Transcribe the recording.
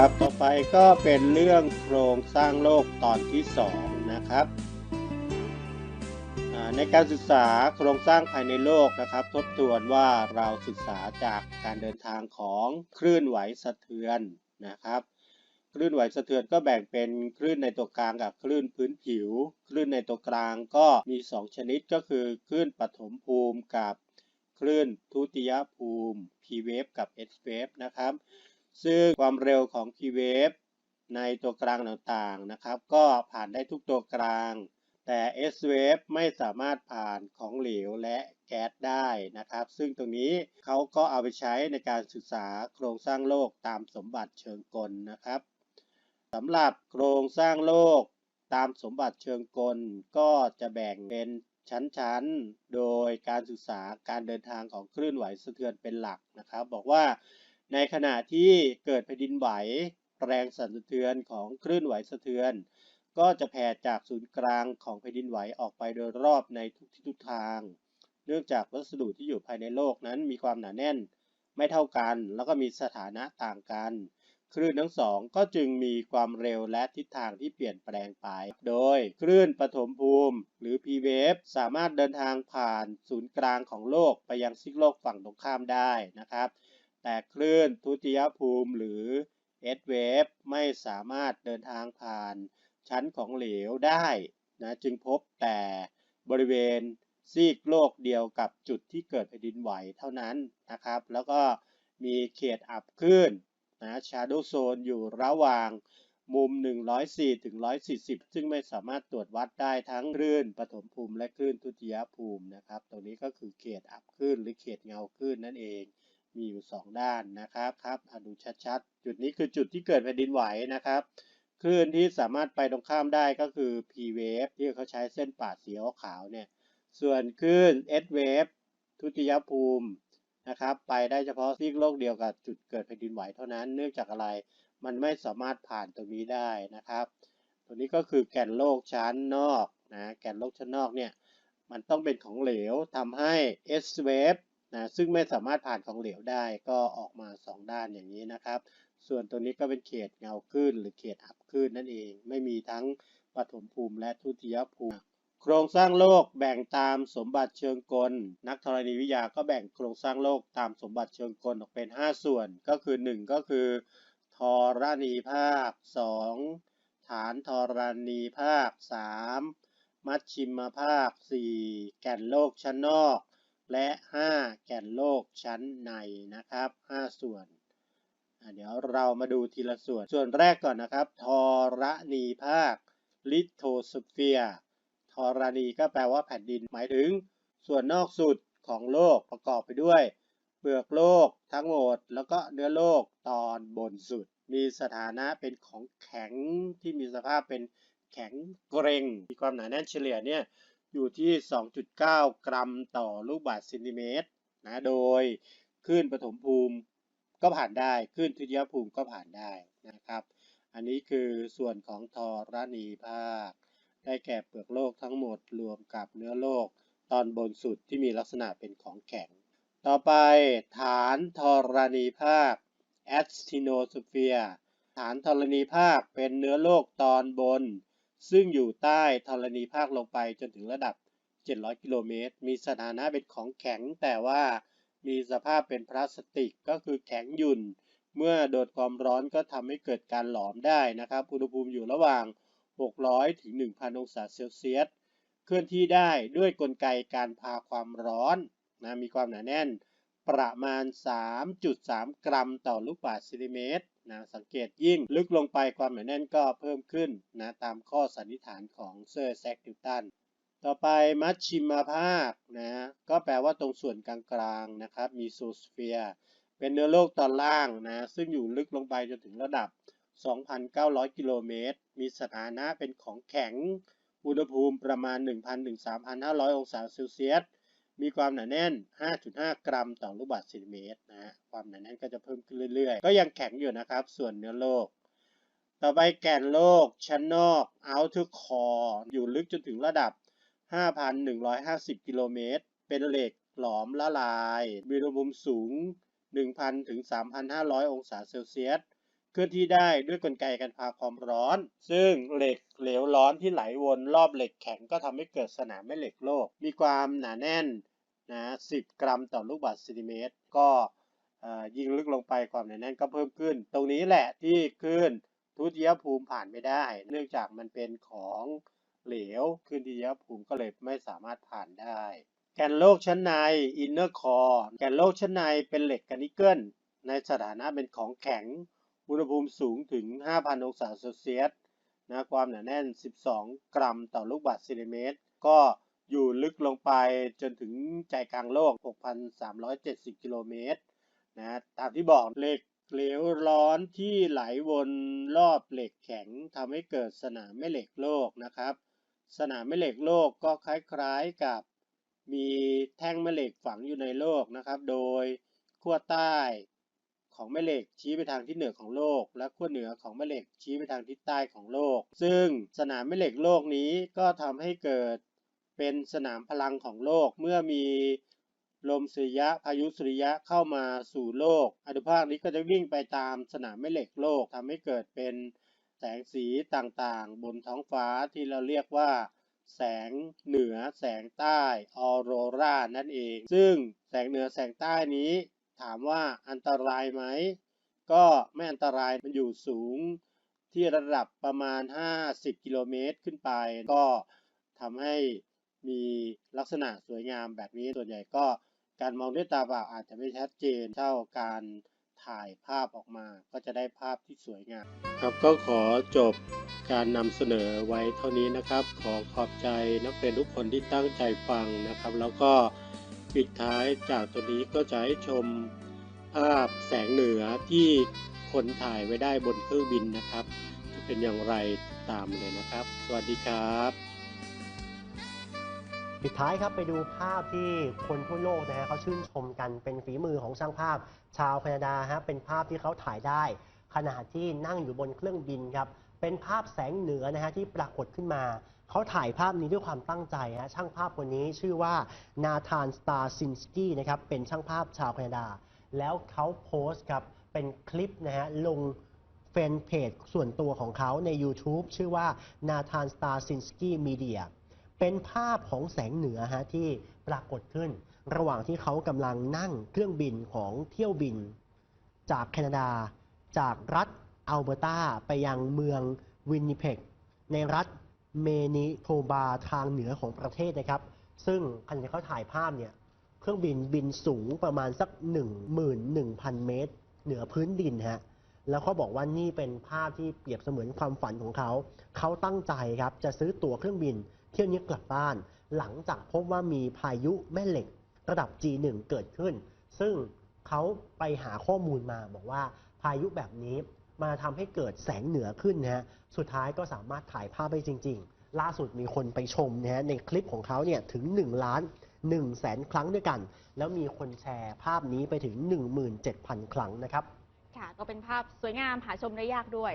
ครับต่อไปก็เป็นเรื่องโครงสร้างโลกตอนที่ 2 นะครับในการศึกษาโครงสร้างภายในโลกนะครับ ทบทวนว่าเราศึกษาจากการเดินทางของคลื่นไหวสะเทือนนะครับ คลื่นไหวสะเทือนก็แบ่งเป็นคลื่นในตัวกลางกับคลื่นพื้นผิว คลื่นในตัวกลางก็มี 2 ชนิดก็คือคลื่นปฐมภูมิกับคลื่นทุติยภูมิ P wave กับ S wave นะครับ ซึ่งความเร็วของ P wave ในตัวกลางต่างๆนะครับ ก็ผ่านได้ทุกตัวกลาง แต่ S wave ไม่สามารถผ่านของเหลวและแก๊สได้นะครับ ซึ่งตรงนี้เขาก็เอาไปใช้ในการศึกษาโครงสร้างโลกตามสมบัติเชิงกลนะครับสำหรับโครงสร้างโลกตามสมบัติเชิงกลก็จะแบ่งเป็นชั้นๆ โดยการศึกษาการเดินทางของคลื่นไหวสะเทือนเป็นหลักนะครับ บอกว่า ในขณะที่เกิดแผ่นดินไหว แรงสั่นสะเทือนของคลื่นไหวสะเทือน ก็จะแผ่จากศูนย์กลางของแผ่นดินไหวออกไปโดยรอบในทุกทิศทุกทาง เนื่องจากวัสดุที่อยู่ภายในโลกนั้นมีความหนาแน่น ไม่เท่ากัน แล้วก็มีสถานะต่างกัน คลื่นทั้งสองก็จึงมีความเร็วและทิศทางที่เปลี่ยนแปลงไป โดยคลื่นปฐมภูมิ หรือ P wave สามารถเดินทางผ่านศูนย์กลางของโลกไปยังซีกโลกฝั่งตรงข้ามได้นะครับ แต่คลื่นทุติยภูมิหรือ S wave ไม่สามารถเดินทางผ่านชั้นของเหลวได้นะจึงพบแต่บริเวณซีกโลกเดียวกับจุดที่เกิดแผ่นดินไหวเท่านั้นนะครับ แล้วก็มีเขตอับคลื่นนะ shadow zone อยู่ระหว่างมุม 104ถึง140 ซึ่งไม่สามารถตรวจวัดได้ทั้งคลื่นปฐมภูมิและคลื่นทุติยภูมินะครับ ตรงนี้ก็คือเขตอับคลื่นหรือเขตเงาคลื่นนั่นเอง มีอยู่ 2 ด้านนะครับครับดูชัดๆ จุดนี้คือจุดที่เกิดแผ่นดินไหวนะครับคลื่นที่สามารถไปตรงข้ามได้ก็คือ P wave ที่เขาใช้เส้นปาดสีขาวเนี่ย ส่วนคลื่น S wave ทุติยภูมินะครับ ไปได้เฉพาะซีกโลกเดียวกับจุดเกิดแผ่นดินไหวเท่านั้น เนื่องจากอะไรมันไม่สามารถผ่านตรงนี้ได้นะครับ ตัวนี้ก็คือแก่นโลกชั้นนอกนะแก่นโลกชั้นนอกเนี่ยมันต้องเป็นของเหลวทำให้ S wave นะซึ่งไม่สามารถผ่านของเหลวได้ก็ออกมา 2 ด้านอย่างนี้นะครับ ส่วนตัวนี้ก็เป็นเขตเงาคลื่นหรือเขตอับคลื่นนั่นเอง ไม่มีทั้งปฐมภูมิและทุติยภูมิ โครงสร้างโลกแบ่งตามสมบัติเชิงกล นักธรณีวิทยาก็แบ่งโครงสร้างโลกตามสมบัติเชิงกลออกเป็น 5 ส่วน ก็คือ 1 ก็คือธรณีภาค 2 ฐานธรณีภาค 3 มัชชิมภาค 4 แก่นโลกชั้นนอก และ 5 แก่นโลกชั้นในนะครับ 5 ส่วน เดี๋ยวเรามาดูทีละส่วน ส่วนแรกก่อนนะครับธรณีภาค ลิโทสเฟียร์ธรณีก็แปลว่าแผ่นดิน หมายถึง ส่วนนอกสุดของโลกประกอบไปด้วย เปลือกโลกทั้งหมด แล้วก็เนื้อโลกตอนบนสุด มีสถานะเป็นของแข็งที่มีสภาพเป็นแข็งเกร็งมีความหนาแน่นเฉลี่ยเนี่ย อยู่ที่ 2.9 กรัมต่อลูกบาศก์เซนติเมตรนะโดยคลื่นปฐมภูมิก็ผ่านได้คลื่นทุติยภูมิก็ผ่านได้นะครับ อันนี้คือส่วนของธรณีภาค ได้แก่เปลือกโลกทั้งหมดรวมกับเนื้อโลกตอนบนสุดที่มีลักษณะเป็นของแข็ง ต่อไปฐานธรณีภาค Actinosphere ฐานธรณีภาคเป็นเนื้อโลกตอนบน ซึ่งอยู่ใต้ธรณีภาคลงไปจนถึงระดับ 700 กิโลเมตร มีสถานะเป็นของแข็งแต่ว่ามีสภาพเป็นพลาสติกก็คือแข็งหยุ่น เมื่อโดนความร้อนก็ทำให้เกิดการหลอมได้นะครับ อุณหภูมิอยู่ระหว่าง 600 ถึง 1,000 องศาเซลเซียส เคลื่อนที่ได้ด้วยกลไกการพาความร้อนนะมีความหนาแน่น ประมาณ 3.3 กรัมต่อลูกบาศก์เซนติเมตร นะสังเกตยิ่งลึกลงไปความหนาแน่นก็เพิ่มขึ้นนะตามข้อสันนิษฐานของเซอร์แซกนิวตันต่อไปมัชชิมาภาคนะก็แปลว่าตรงส่วนกลางๆนะครับมีโซสเฟียร์เป็นเนื้อโลกตอนล่างนะซึ่งอยู่ลึกลงไปจนถึงระดับ 2,900 กิโลเมตร มีสถานะเป็นของแข็งอุณหภูมิประมาณ 1,000ถึง3,500 องศาเซลเซียส มีความหนาแน่น 5.5 กรัมต่อลูกบาศก์เซนติเมตรนะฮะ ความหนาแน่นก็จะเพิ่มขึ้นเรื่อยๆ ก็ยังแข็งอยู่นะครับ ส่วนเนื้อโลก ต่อไปแก่นโลก ชั้นนอก outer core อยู่ลึกจนถึงระดับ 5,150 กิโลเมตร เป็นเหล็กหลอมละลาย มีอุณหภูมิสูง 1,000 ถึง 3,500 องศาเซลเซียส เคลื่อนที่ได้ด้วยกลไกการพาความร้อน ซึ่งเหล็กเหลวร้อนที่ไหลวนรอบเหล็กแข็งก็ทำให้เกิดสนามแม่เหล็กโลก มีความหนาแน่นนะ10 กรัมต่อลูกบาศก์เซนติเมตร ก็ยิ่งลึกลงไปความหนาแน่นก็เพิ่มขึ้น ตรงนี้แหละที่คลื่นทุติยภูมิผ่านไม่ได้ เนื่องจากมันเป็นของเหลวคลื่นทุติยภูมิก็เลยไม่สามารถผ่านได้ แกนโลกชั้นใน inner core แกนโลกชั้นในเป็นเหล็กกับนิเกิลในสถานะเป็นของแข็ง อุณหภูมิสูงถึง 5,000 องศาเซลเซียสนะความหนาแน่น 12 กรัมต่อลูกบาศก์เซนติเมตร ก็อยู่ลึกลงไปจนถึงใจกลางโลก 6,370 กิโลเมตรนะตามที่บอกเหล็กเหลวร้อนที่ไหลวนรอบเหล็กแข็งทำให้เกิดสนามแม่เหล็กโลกนะครับ สนามแม่เหล็กโลกก็คล้ายๆกับมีแท่งแม่เหล็กฝังอยู่ในโลกนะครับ โดยขั้วใต้ ของแม่เหล็กชี้ไปทางทิศเหนือของโลก และขั้วเหนือของแม่เหล็กชี้ไปทางทิศใต้ของโลก ซึ่งสนามแม่เหล็กโลกนี้ก็ทำให้เกิดเป็นสนามพลังของโลกเมื่อมีลมสุริยะพายุสุริยะเข้ามาสู่โลกอนุภาคนี้ก็จะวิ่งไปตามสนามแม่เหล็กโลกทำให้เกิดเป็นแสงสีต่างๆ บนท้องฟ้าที่เราเรียกว่า แสงเหนือแสงใต้ออโรรานั่นเอง ซึ่งแสงเหนือแสงใต้นี้ ถามว่าอันตรายไหม ก็ไม่อันตรายมันอยู่สูงที่ระดับประมาณ 50 กิโลเมตรขึ้นไป ก็ทำให้มีลักษณะสวยงามแบบนี้ส่วนใหญ่ก็การมองด้วยตาเปล่าอาจจะไม่ชัดเจนเท่าการถ่ายภาพออกมาก็จะได้ภาพที่สวยงาม ครับก็ขอจบการนำเสนอไว้เท่านี้นะครับ ขอขอบใจนักเรียนทุกคนที่ตั้งใจฟังนะครับ แล้วก็ ปิดท้ายจากตัวนี้ก็จะให้ชมภาพแสงเหนือที่คนถ่ายไว้ได้บนเครื่องบินนะครับ จะเป็นอย่างไรตามเลยนะครับ สวัสดีครับปิดท้ายครับไปดูภาพที่คนทั่วโลกนะฮะเขาชื่นชมกันเป็นฝีมือของช่างภาพ ชาวแคนาดาฮะเป็นภาพที่เขาถ่ายได้ ขณะที่นั่งอยู่บนเครื่องบินครับเป็นภาพแสงเหนือนะฮะที่ปรากฏขึ้นมา เขาถ่ายภาพนี้ด้วยความตั้งใจฮะช่างภาพคนนี้ชื่อว่านาธานสตาร์ซินสกี้นะครับเป็นช่างภาพชาวแคนาดา แล้วเขาโพสต์ครับเป็นคลิปนะฮะลงแฟนเพจส่วนตัวของเขาใน YouTube ชื่อว่า Nathan Starsinski Media เป็นภาพของแสงเหนือฮะที่ปรากฏขึ้น ระหว่างที่เขากำลังนั่งเครื่องบินของเที่ยวบิน จากแคนาดา จากรัฐอัลเบอร์ตาไปยังเมืองวินนิเพกในรัฐ เมนิโทบาทางเหนือของประเทศนะครับ ซึ่งขณะที่เขาถ่ายภาพเนี่ยเครื่องบินบินสูงประมาณสัก 11,000 เมตร เหนือพื้นดินฮะแล้วเขาบอกว่านี่เป็นภาพที่เปรียบเสมือนความฝันของเขา เขาตั้งใจครับจะซื้อตั๋วเครื่องบินเที่ยวนี้กลับบ้าน หลังจากพบว่ามีพายุแม่เหล็กระดับ G1 เกิดขึ้น ซึ่งเขาไปหาข้อมูลมาบอกว่าพายุแบบนี้ มาทำให้เกิดแสงเหนือขึ้นนะฮะสุดท้ายก็สามารถถ่ายภาพได้จริง ๆ ล่าสุดมีคนไปชมนะฮะในคลิปของเขาเนี่ยถึง 1 ล้าน1แสนครั้งด้วยกัน แล้วมีคนแชร์ภาพนี้ไปถึง 17,000 ครั้งนะครับ ค่ะ ก็เป็นภาพสวยงามหาชมได้ยากด้วย